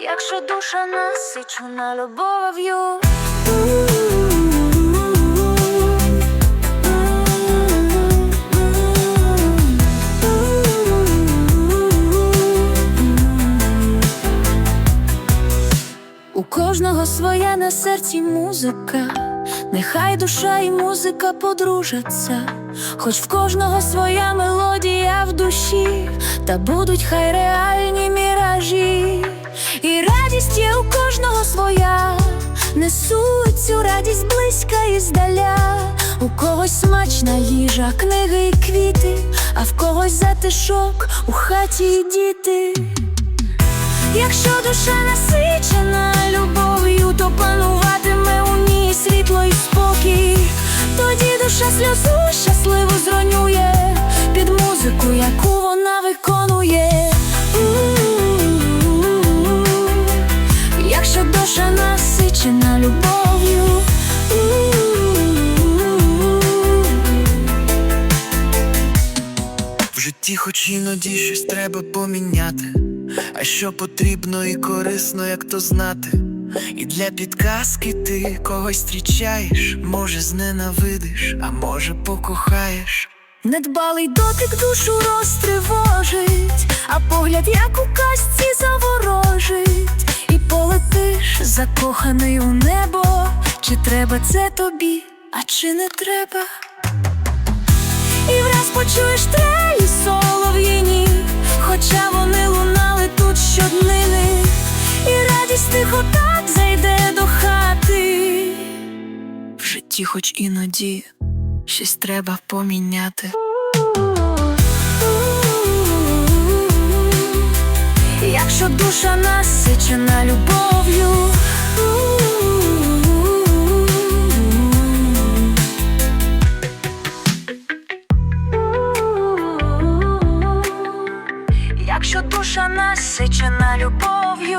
Якщо душа насичена любов'ю. У кожного своя на серці музика, нехай душа і музика подружаться, хоч в кожного своя мелодія в душі, та будуть хай реальні міражі, кожного своя, несуть цю радість близька і здаля, у когось смачна їжа, книги і квіти, а в когось затишок у хаті і діти. Якщо душа насичена любов'ю, то пануватиме у ній світло і спокій. Тоді душа сльозу щасливо зронює під музику, яку вона виконує. Душа насичена любов'ю. В житті хоч іноді щось треба поміняти, а що потрібно і корисно, як то знати. І для підказки ти когось зустрічаєш, може зненавидиш, а може покохаєш. Недбалий дотик душу розтривожить, а погляд, як у казці полетиш закоханий у небо. Чи треба це тобі, а чи не треба? І враз почуєш трелі солов'їні, хоча вони лунали тут щоднини, і радість тихо так зайде до хати. В житті хоч іноді щось треба поміняти. Якщо душа насичена любов'ю. Якщо душа насичена любов'ю.